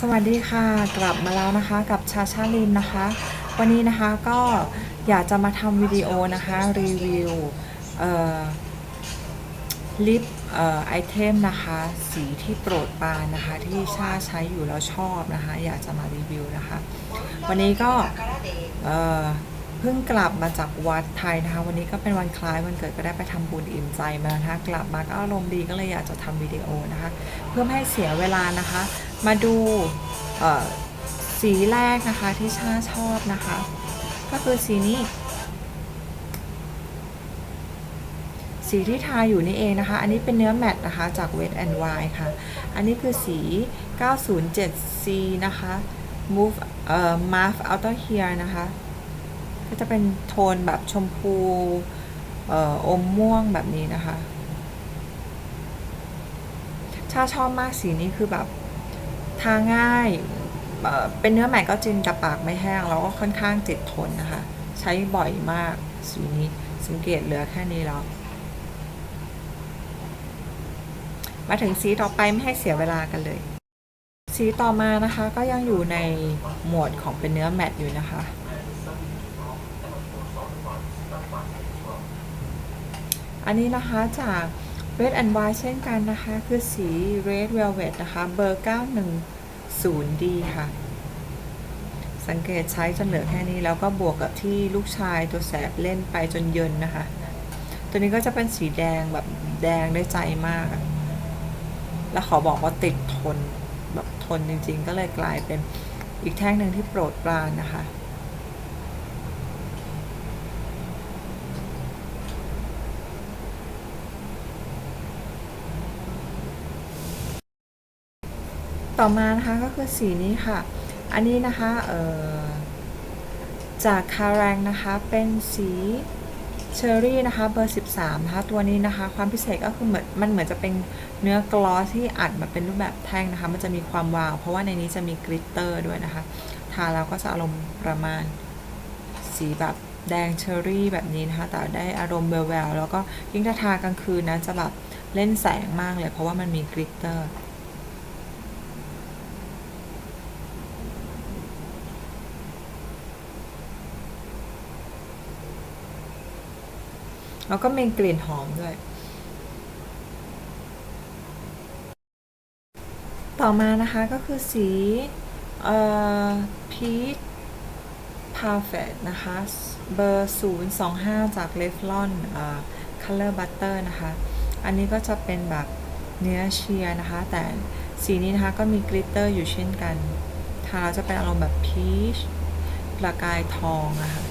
สวัสดีค่ะกลับมาแล้วนะคะกับชาชาลินนะคะ วันนี้นะคะก็อยากจะมาทำวิดีโอนะคะรีวิวลิปไอเทมนะคะ สีที่โปรดปานนะคะ ที่ชาใช้อยู่แล้วชอบนะคะ อยากจะมารีวิวนะคะ วันนี้ก็ พิ่งกลับมาจากวัดไทยนะคะ วันนี้ก็เป็นวันคล้ายวันเกิดก็ได้ไปทำบุญอิ่มใจมานะคะกลับมาก็อารมณ์ดีก็เลยอยากจะทำวิดีโอนะคะ เพื่อไม่ให้เสียเวลานะคะ มาดูสีแรกนะคะที่ชาชอบนะคะ ก็คือสีนี้ สีที่ทาอยู่นี่เองนะคะ อันนี้เป็นเนื้อแมตต์นะคะจาก Wet n Wild ค่ะ อันนี้คือสี 907C นะคะ Move เอ่อ Mauve Outer Here นะคะ ก็จะเป็นโทนแบบชมพูอมม่วงแบบนี้นะคะ ชาชอบมากสีนี้คือแบบทาง่าย เป็นเนื้อใหม่ก็จริงแต่ปากไม่แห้ง แล้วก็ค่อนข้างติดทนนะคะ ใช้บ่อยมากสีนี้สังเกตเหลือแค่นี้แล้ว มาถึงสีต่อไปไม่ให้เสียเวลากันเลย สีต่อมานะคะก็ยังอยู่ในหมวดของเป็นเนื้อแมตต์อยู่นะคะ อันนี้นะคะจาก Red and White เช่นกันนะคะ คือสี Red Velvet นะคะ เบอร์ 910D ค่ะ สังเกตใช้จนเหลือแค่นี้แล้วก็บวกกับที่ลูกชายตัวแสบเล่นไปจนเยินนะคะ ตัวนี้ก็จะเป็นสีแดงแบบแดงได้ใจมาก แล้วขอบอกว่าติดทน แบบทนจริงๆ ก็เลยกลายเป็นอีกแท่งหนึ่งที่โปรดปรานนะคะ ต่อมานะคะก็คือสีนี้ค่ะ อันนี้นะคะเอ่อจากคาแรงนะคะเป็นสีเชอร์รี่นะคะเบอร์ 13นะคะตัวนี้นะคะ ความพิเศษก็คือเหมือนมันเหมือนจะเป็นเนื้อกลอสที่อัดมาเป็นรูปแบบแท่งนะคะ มันจะมีความวาว เพราะว่าในนี้จะมีกริตเตอร์ด้วยนะคะ ทาแล้วก็จะอารมณ์ประมาณสีแบบแดงเชอร์รี่แบบนี้นะคะ แต่ได้อารมณ์แววๆแล้วก็ยิ่งถ้าทากลางคืนนะจะแบบเล่นแสงมากเลย เพราะว่ามันมีกริตเตอร์ แล้วก็มีกลิ่นหอมด้วย ต่อมานะคะก็คือสีเอ่อพีชพาเฟตนะคะเบอร์ 025 จาก Revlon เอ่อ Color Butter นะคะ อันนี้ก็จะเป็นแบบเนื้อเชียร์นะคะ แต่สีนี้นะคะก็มีกลิตเตอร์อยู่เช่นกันทาแล้วจะเป็นอารมณ์แบบพีชประกายทองนะคะ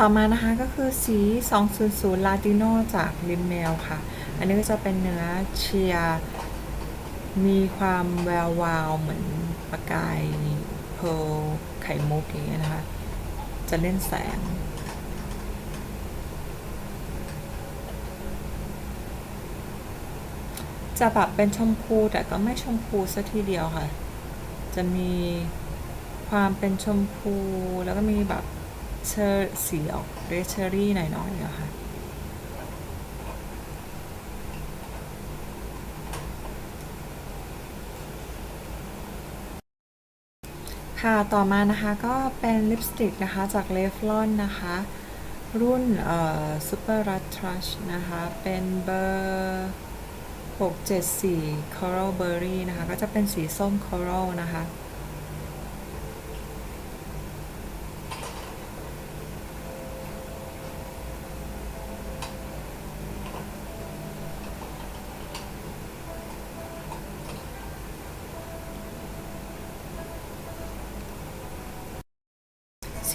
ต่อมานะคะก็คือสี 200 Latino จากริมเมลค่ะ อันนี้ก็จะเป็นเนื้อเชียร์มีความแวววาวเหมือนประกายเพลไข่มุกอย่างเงี้ยนะคะ จะเล่นแสง จะแบบเป็นชมพูแต่ก็ไม่ชมพูซะทีเดียวค่ะ จะมีความเป็นชมพูแล้วก็มีแบบ เชอร์สีออกเรเชอรี่หน่อยๆอะค่ะค่ะ ต่อมานะคะก็เป็นลิปสติกนะคะ จากเลฟลอนนะคะ รุ่นเอ่อ Super r u t r u s h นะคะ เป็นเบอร์ 674 Coral Berry นะคะ ก็จะเป็นสีส้ม Coral นะคะ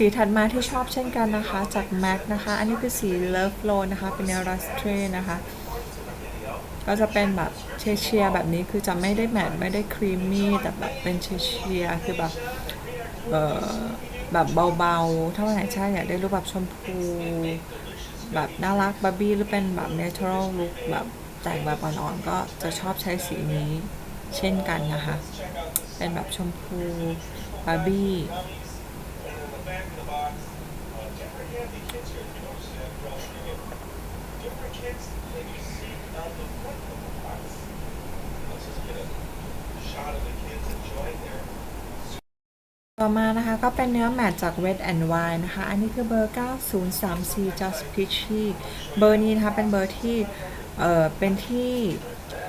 สีถัดมาที่ชอบเช่นกันนะคะ จาก MAC นะคะ อันนี้คือสี Love Flow นะคะ เป็นแนว r u s t r e นะคะ ก็จะเป็นแบบเชเชียร์แบบนี้คือจะไม่ได้แมตต์ไม่ได้ครีมมี่แต่แบบเป็นเชเชียร์คือแบบเออแบบเบาๆ ถ้าวันไหนใช่อยากได้รูปแบบชมพู แบบน่ารักบาร์บี้หรือเป็นแบบ natural look แบบแต่งแบบอ่อนๆก็จะชอบใช้สีนี้เช่นกันนะคะ เป็นแบบชมพูบาร์บี้ ต่อมานะคะก็เป็นเนื้อแมทจาก Wet and Wine นะคะ อันนี้คือเบอร์ 9034 Just Peachy เบอร์นี้นะคะเป็นเบอร์ที่เออเป็นที่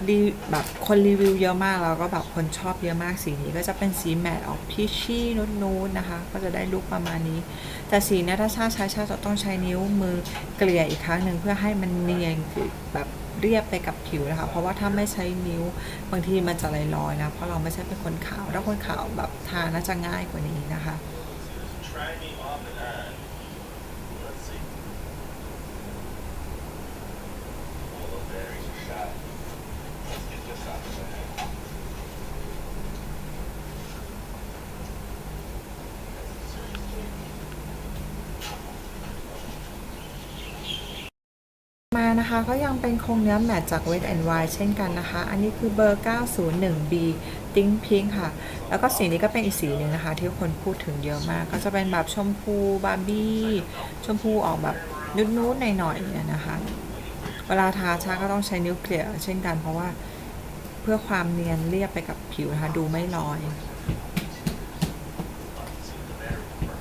รีแบบคนรีวิวเยอะมากแล้วก็แบบคนชอบเยอะมากสีนี้ก็จะเป็นสีแมทออกพีชี่นูดๆนะคะ ก็จะได้ลุคประมาณนี้ แต่สีเนี้ถ้าชาใช้ชาจะต้องใช้นิ้วมือเกลี่ยอีกครั้งหนึ่งเพื่อให้มันเนียนคือแบบ เรียบไปกับผิวนะคะ เพราะว่าถ้าไม่ใช้นิ้วบางทีมันจะลอยๆนะ เพราะเราไม่ใช่เป็นคนขาว ถ้าคนขาวแบบทาน่าจะง่ายกว่านี้นะคะ นะคะก็ยังเป็นคงเนื้อแมทจาก Wet and Wide เช่นกันนะคะ อันนี้คือเบอร์ 901B Think Pink ค่ะ แล้วก็สีนี้ก็เป็นอีกสีหนึ่งนะคะ ที่คนพูดถึงเยอะมาก ก็จะเป็นแบบชมพูบาร์บี้ ชมพูออกแบบนุดๆหน่อยๆเนี่ยนะคะ เวลาทาชาก็ต้องใช้นิ้วเกลี่ยเช่นกันเพราะว่าเพื่อความเนียนเรียบไปกับผิวนะคะดูไม่ลอย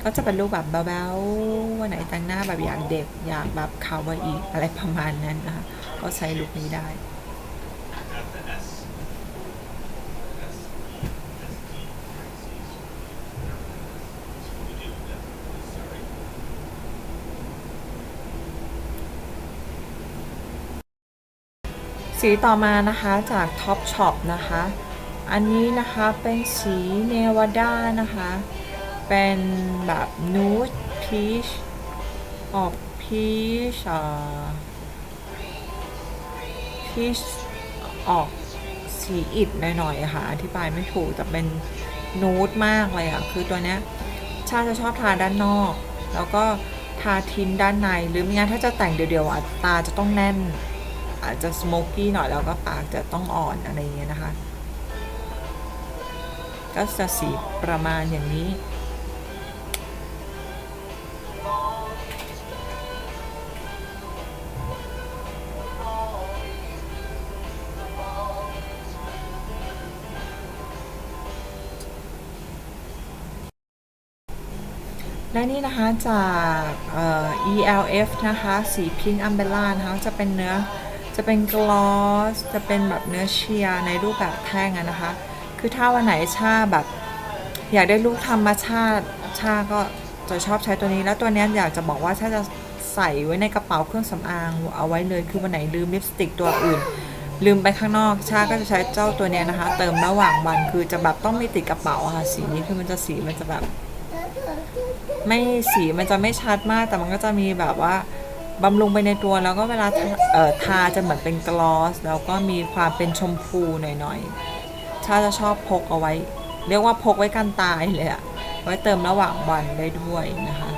ก็จะเป็นรูปแบบแบ๊วๆวันไหนแต่งหน้าแบบอยากเด็ก อยากแบบคาวาอีอะไรประมาณนั้นนะคะก็ใช้ลุคนี้ได้สีต่อมานะคะจาก Top Shop นะคะ อันนี้นะคะเป็นสีเนวาด้านะคะ เป็นแบบ Nude Peach ออก Peach เอ่อ Peach ออกสีอิดหน่อยๆค่ะอธิบายไม่ถูกแต่เป็นนูดมากเลยอะคือตัวเนี้ยชาจะชอบทาด้านนอก แล้วก็ทาทินด้านในหรือไม่งั้นถ้าจะแต่งเดียวๆอะตาจะต้องแน่น อาจจะสโมกกี้หน่อยแล้วก็ปากจะต้องอ่อนอะไรอย่างเงี้ยนะคะ ก็จะสีประมาณอย่างนี้ และนี่นะคะจากเอ่อ ELF นะคะ สีพิงค์อัมเบล่านะคะจะเป็นเนื้อจะเป็นกลอส จะเป็นแบบเนื้อเชียร์ในรูปแบบแท่งนะคะ คือถ้าวันไหนชาแบบ อยากได้ลูกธรรมชาติชาก็จะชอบใช้ตัวนี้แล้วตัวนี้อยากจะบอกว่าถ้าจะใส่ไว้ในกระเป๋าเครื่องสำอางเอาไว้เลยคือวันไหนลืมลิปสติกตัวอื่น ลืมไปข้างนอกชาก็จะใช้เจ้าตัวนี้นะคะ เติมระหว่างวันคือจะแบบต้องไมีติดกระเป๋าค่ะสีนี้คือมันจะสีมันจะแบบ ไม่สีมันจะไม่ชัดมาก แต่มันก็จะมีแบบว่าบำรุงไปในตัวแล้วก็เวลาทาเอ่อทาจะเหมือนเป็นกลอส แล้วก็มีความเป็นชมพูหน่อยๆชาจะชอบพกเอาไว้ เรียกว่าพกไว้กันตายเลยอะไว้เติมระหว่างวันได้ด้วยนะคะ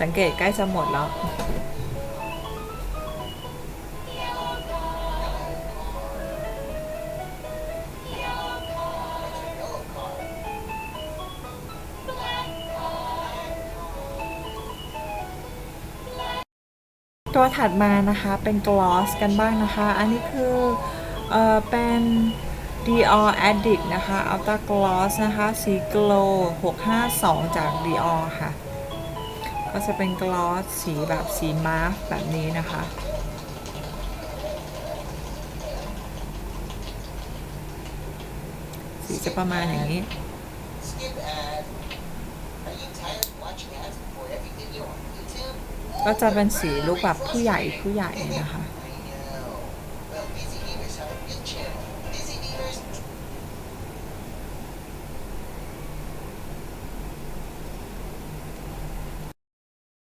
สังเกตใกล้จะหมดแล้ว ตัวถัดมานะคะเป็นกลอสกันบ้างนะคะ อันนี้คือเออเป็น Dior Addict นะคะ Ultra Gloss นะคะ สี Glow 652 จาก Dior ค่ะ ก็จะเป็นกลอสสีแบบสีมาร์ฟแบบนี้นะคะสีจะประมาณอย่างนี้ ก็จะเป็นสีลุคแบบผู้ใหญ่ผู้ใหญ่นะคะ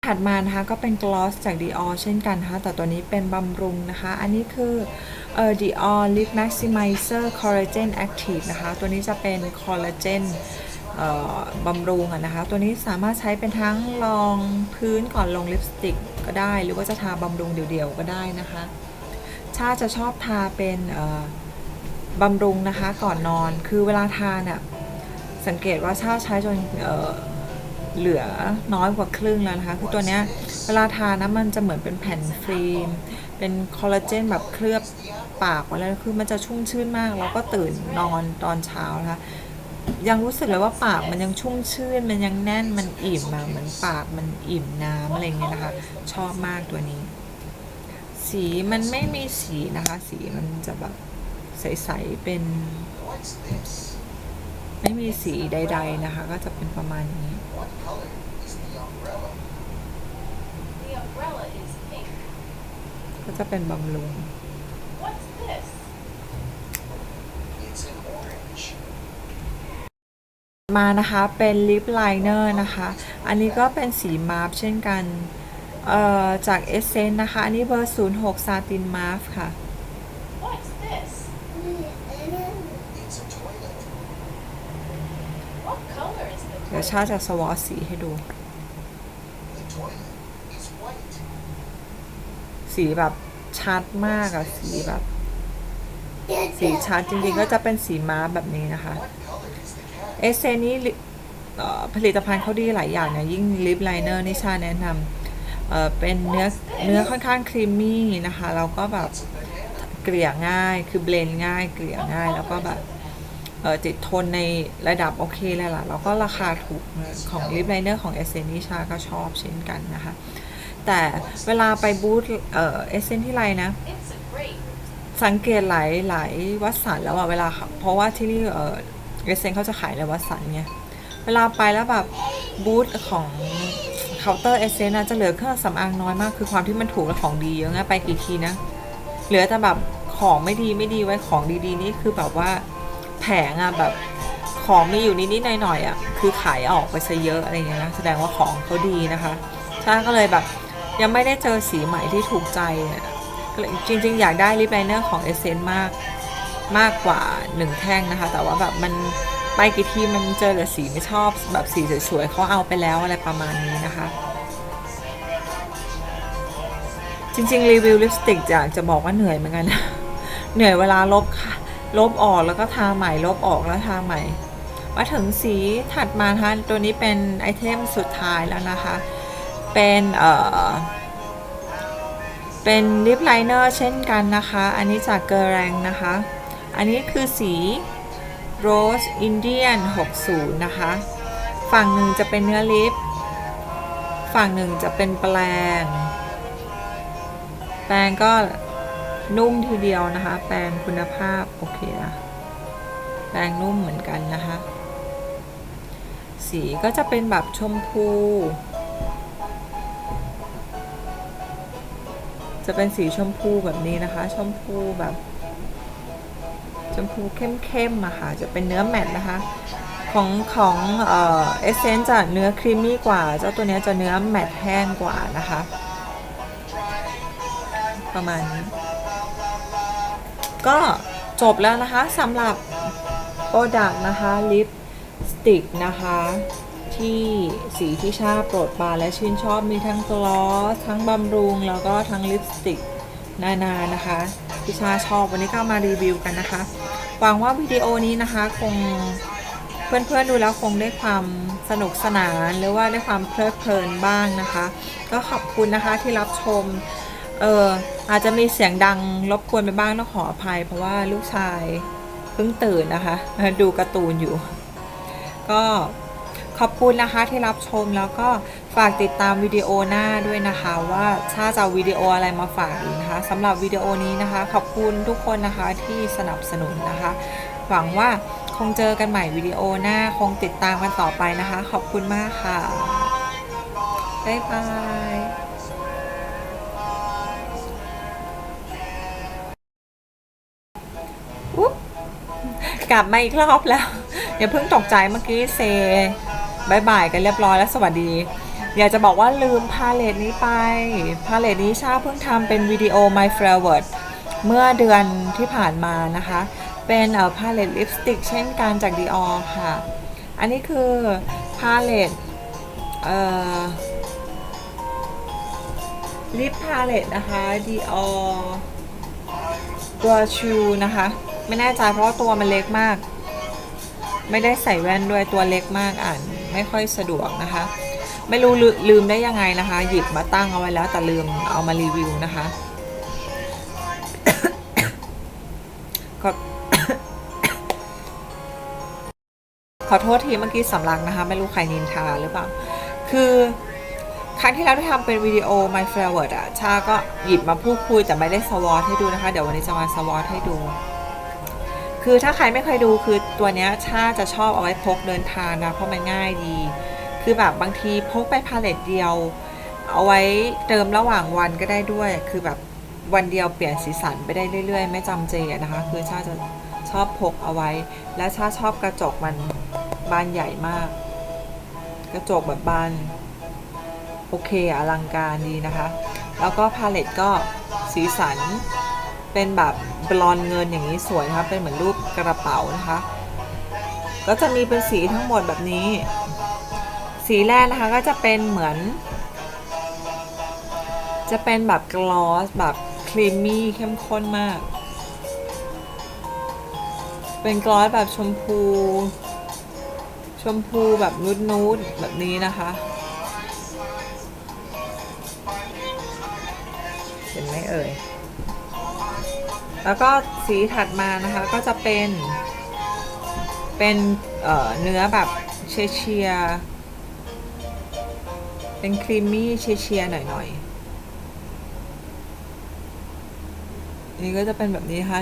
ถัดมานะคะก็เป็นกลอสจาก Dior เช่นกันนะคะแต่ตัวนี้เป็นบำรุงนะคะ อันนี้คือเอ่อ Dior Lip Maximizer Collagen Active นะคะ ตัวนี้จะเป็นคอลลาเจน บำรุงอะนะคะ ตัวนี้สามารถใช้เป็นทั้งรองพื้นก่อนลงลิปสติกก็ได้ หรือว่าจะทาบำรุงเดี่ยวๆก็ได้นะคะ ชาจะชอบทาเป็นบำรุงนะคะก่อนนอน คือเวลาทาเนี่ยสังเกตว่าชาใช้จนเเหลือน้อยกว่าครึ่งแล้วนะคะคือตัวเนี้ยเวลาทานะมันจะเหมือนเป็นแผ่นฟิล์มเป็นคอลลาเจนแบบเคลือบปากไว้แล้วคือมันจะชุ่มชื่นมาก แล้วก็ตื่นนอนตอนเช้านะคะ ยังรู้สึกเลยว่าปากมันยังชุ่มชื่น มันยังแน่นมันอิ่มมาเหมือนปากมันอิ่มน้ำอะไรเงี้ยนะคะ ชอบมากตัวนี้ สีมันไม่มีสีนะคะ สีมันจะแบบใสๆเป็น ไม่มีสีใด ๆนะคะ ก็จะเป็นประมาณนี้ ก็จะเป็นบำรุง What's this? มานะคะเป็นลิปไลเนอร์นะคะ อันนี้ก็เป็นสีมาร์ฟเช่นกันเอ่อจากเอเซนนะคะ อันนี้เบอร์ 06 ซาตินมาร์ฟค่ะ What's this? It's a toilet. What color is the เดี๋ยว toilet? ชาจะสวอตสีให้ดู The toilet is white. สีแบบชัดมากอะสีแบบ สีชัดจริงๆก็จะเป็นสีมาร์ฟแบบนี้นะคะ เอสเซนนี่ผลิตภัณฑ์เขาดีหลายอย่างนะยิ่งลิปไลเนอร์นี่ชาแนะนำเเป็นเนื้อเนื้อค่อนข้างครีมมี่นะคะแล้วก็แบบเกลี่ยง่ายคือเบลนง่ายเกลี่ยง่ายแล้วก็แบบติดทนในระดับโอเคเลยล่ะแล้วก็ราคาถูกของลิปไลเนอร์ของเอเซนนิชาก็ชอบเช่นกันนะคะ แต่เวลาไปบูธเอเซนที่ไรนะ สังเกตหลายหลายวัดสันแล้วอะเวลาเขาเพราะว่าที่นี่ เออเซนเขาจะขายในวัดสันไงเวลาไปแล้วแบบบูธของเคาน์เตอร์เอเซนจะเหลือเครื่องสำอางน้อยมาก คือความที่มันถูกและของดีเยอะไงไปกี่ทีนะ เหลือแต่แบบของไม่ดีไม่ดีไว้ของดีๆนี่คือแบบว่าแผงอะแบบของมีอยู่นิดๆหน่อยๆอะคือขายออกไปซะเยอะอะไรเงี้ยนะแสดงว่าของเขาดีนะคะชาก็เลยแบบยังไม่ได้เจอสีใหม่ที่ถูกใจอะก็จริงๆ อยากได้ลิปไลเนอร์ของเอเซนมาก มากกว่าหนึ่งแท่งนะคะ แต่ว่าแบบมันไปกี่ที่มันเจอแต่สีไม่ชอบแบบสีสวยๆเขาเอาไปแล้วอะไรประมาณนี้นะคะ จริงๆ รีวิวลิปสติกอยากจะบอกว่าเหนื่อยเหมือนกันนะเหนื่อยเวลาลบค่ะลบออกแล้วก็ทาใหม่ลบออกแล้วทาใหม่มาถึงสีถัดมานะคะตัวนี้เป็นไอเทมสุดท้ายแล้วนะคะ เป็นเอ่อเป็นลิปไลเนอร์เช่นกันนะคะ อันนี้จากเกอแรงนะคะ อันนี้คือสี Rose Indian 60 นะคะ ฝั่งหนึ่งจะเป็นเนื้อลิป ฝั่งหนึ่งจะเป็นแปลง แปรงก็นุ่มทีเดียวนะคะ แปรงคุณภาพ โอเคนะแปรงนุ่มเหมือนกันนะคะ สีก็จะเป็นแบบชมพู จะเป็นสีชมพูแบบนี้นะคะ ชมพูแบบ ชมพูเข้มๆอะค่ะจะเป็นเนื้อแมตต์นะคะ ของของเอเซนจะเนื้อครีมมี่กว่า เจ้าตัวนี้จะเนื้อแมตต์แห้งกว่านะคะ ประมาณนี้ ก็จบแล้วนะคะสำหรับโปรดักนะคะลิปสติกนะคะที่สีที่ชาโปรดปรานและชื่นชอบมีทั้งกลอสทั้งบำรุง แล้วก็ทั้งลิปสติกนานานะคะ ที่ชาชอบวันนี้ก็มารีวิวกันนะคะ หวังว่าวิดีโอนี้นะคะคงเพื่อนๆดูแล้วคงได้ความสนุกสนานหรือว่าได้ความเพลิดเพลินบ้างนะคะ ก็ขอบคุณนะคะที่รับชมเอออาจจะมีเสียงดังรบกวนไปบ้างต้องขออภัย เพราะว่าลูกชายเพิ่งตื่นนะคะ ดูการ์ตูนอยู่ ก็ขอบคุณนะคะที่รับชมแล้วก็ ฝากติดตามวิดีโอหน้าด้วยนะคะว่าชาจะวิดีโออะไรมาฝากอีกนะคะสำหรับวิดีโอนี้นะคะ ขอบคุณทุกคนนะคะที่สนับสนุนนะคะ หวังว่าคงเจอกันใหม่วิดีโอหน้าคงติดตามกันต่อไปนะคะ ขอบคุณมากค่ะ บ๊ายบายกลับมาอีกรอบแล้ว อย่าเพิ่งตกใจเมื่อกี้เซบายบายกันเรียบร้อยแล้วสวัสดี อยากจะบอกว่าลืมพาเลตนี้ไป พาเลตนี้ชาเพิ่งทำเป็นวิดีโอ My f l o w e r เมื่อเดือนที่ผ่านมานะคะ เป็นเอ่อพาเลตลิปสติกเช่นกันจาก Dior ค่ะ อันนี้คือพาเลตเอ่อลิปพาเลตนะคะ Dior ตัวชูนะคะ ไม่แน่ใจเพราะว่าตัวมันเล็กมาก ไม่ได้ใส่แว่นด้วยตัวเล็กมากอ่านไม่ค่อยสะดวกนะคะ ไม่รู้ลืมได้ยังไงนะคะ หยิบมาตั้งเอาไว้แล้วแต่ลืมเอามารีวิวนะคะขอขอโทษทีเมื่อกี้สำลักนะคะ ไม่รู้ใครนินทาหรือเปล่า คือครั้งที่แล้วที่ทำเป็นวิดีโอ My f l o w e r อะชาก็หยิบมาพูดคุยแต่ไม่ได้สวอตให้ดูนะคะ เดี๋ยววันนี้จะมาสวอตให้ดู คือถ้าใครไม่เคยดูคือตัวเนี้ยชาจะชอบเอาไว้พกเดินทางนะ เพราะมันง่ายดี คือแบบบางทีพกไปพาเลตเดียว เอาไว้เติมระหว่างวันก็ได้ด้วย คือแบบวันเดียวเปลี่ยนสีสันไปได้เรื่อย ๆ ไม่จำเจนะคะ คือชาจะชอบพกเอาไว้ และชาชอบกระจกมันบานใหญ่มาก กระจกแบบบานโอเคอะอลังการดีนะคะ แล้วก็พาเลตก็สีสันเป็นแบบบลอนเงินอย่างนี้สวยนะคะ เป็นเหมือนรูปกระเป๋านะคะ ก็จะมีเป็นสีทั้งหมดแบบนี้ สีแรกนะคะก็จะเป็นเหมือน จะเป็นแบบกลอสแบบครีมมี่เข้มข้นมาก เป็นกลอสแบบชมพู ชมพูแบบนูดนูดแบบนี้นะคะเห็นไหมเอ่ย แล้วก็สีถัดมานะคะก็จะเป็น เป็นเเนื้อแบบเชเชียร์ เป็นครีมมี่เชียร์หน่อยๆนี่ก็จะเป็นแบบนี้นะคะ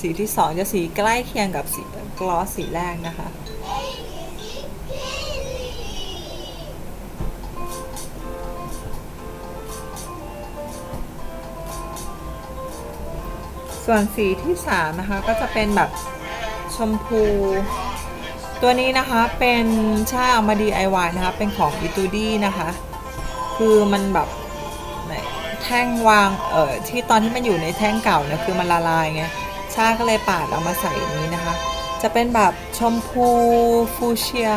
สีที่สองจะสีใกล้เคียงกับสีกลอสสีแรกนะคะส่วนสีที่สามนะคะก็จะเป็นแบบชมพู ตัวนี้นะคะเป็นชาเอามา DIY นะคะ เป็นของอิตูดี้นะคะ คือมันแบบแท่งวางเอ่อที่ตอนที่มันอยู่ในแท่งเก่าเนี่ยคือมันละลายไงชาก็เลยปาดเอามาใส่นนี้นะคะ จะเป็นแบบชมพูฟูเชีย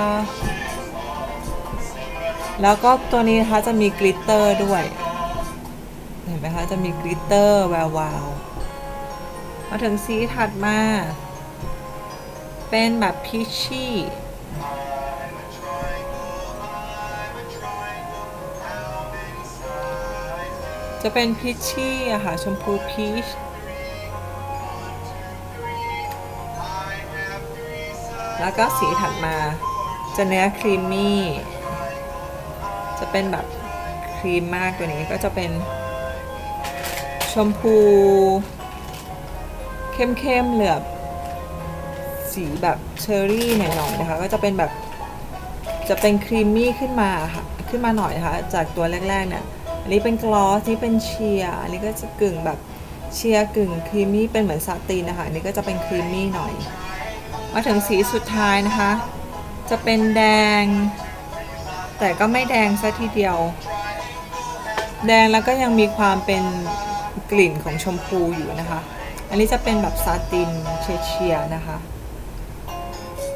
แล้วก็ตัวนี้นะคะจะมีกลิตเตอร์ด้วย เห็นไหมคะ จะมีกลิตเตอร์แวววาวมาถึงสีถัดมา เป็นแบบพีชชี่ จะเป็นพีชชี่อะค่ะชมพูพีชแล้วก็สีถัดมาจะเนื้อครีมมี่ จะเป็นแบบครีมมากตัวนี้ก็จะเป็น ชมพู เข้มๆเหลือบสีแบบเชอร์รี่หน่อยๆนะคะ ก็จะเป็นแบบจะเป็นครีมมี่ขึ้นมาค่ะ ขึ้นมาหน่อยนะคะ จากตัวแรกๆเนี่ย อันนี้เป็นกลอสนี่เป็นเชียร์อันนี้ก็จะกึ่งแบบเชียร์กึ่งครีมมี่เป็นเหมือนซาตินนะคะอันนี้ก็จะเป็นครีมมี่หน่อย มาถึงสีสุดท้ายนะคะ จะเป็นแดง แต่ก็ไม่แดงซะทีเดียว แดงแล้วก็ยังมีความเป็นกลิ่นของชมพูอยู่นะคะ อันนี้จะเป็นแบบซาตินเชเชียร์นะคะ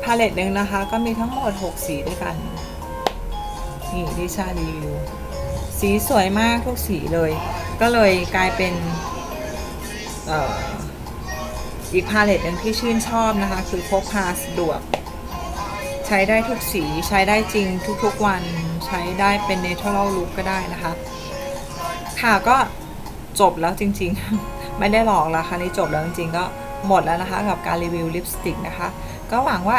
พาเลตหนึ่งนะคะก็มีทั้งหมด 6 สีด้วยกัน นี่ดิชารีวิว สีสวยมากทุกสีเลย ก็เลยกลายเป็นออีกพาเลตหนึ่งที่ชื่นชอบนะคะ คือพกพาสะดวก ใช้ได้ทุกสีใช้ได้จริงทุกๆวัน ใช้ได้เป็น natural look ก็ได้นะคะ ค่ะก็จบแล้วจริงๆ ไม่ได้หลอกแล้วค่ะนี่จบแล้วจริงๆ ก็หมดแล้วนะคะกับการรีวิวลิปสติกนะคะ ก็หวังว่า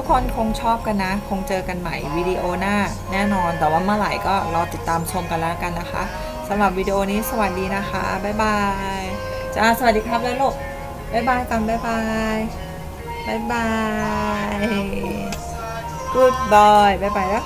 ทุกคนคงชอบกันนะ คงเจอกันใหม่วิดีโอหน้าแน่นอน แต่ว่าเมื่อไหร่ก็รอติดตามชมกันแล้วกันนะคะสำหรับวิดีโอนี้สวัสดีนะคะ บ๊ายบายจ้าสวัสดีครับแล้วลูกบ๊ายบายกันบ๊ายบายบ๊ายบาย Good boy บ๊ายบายแล้ว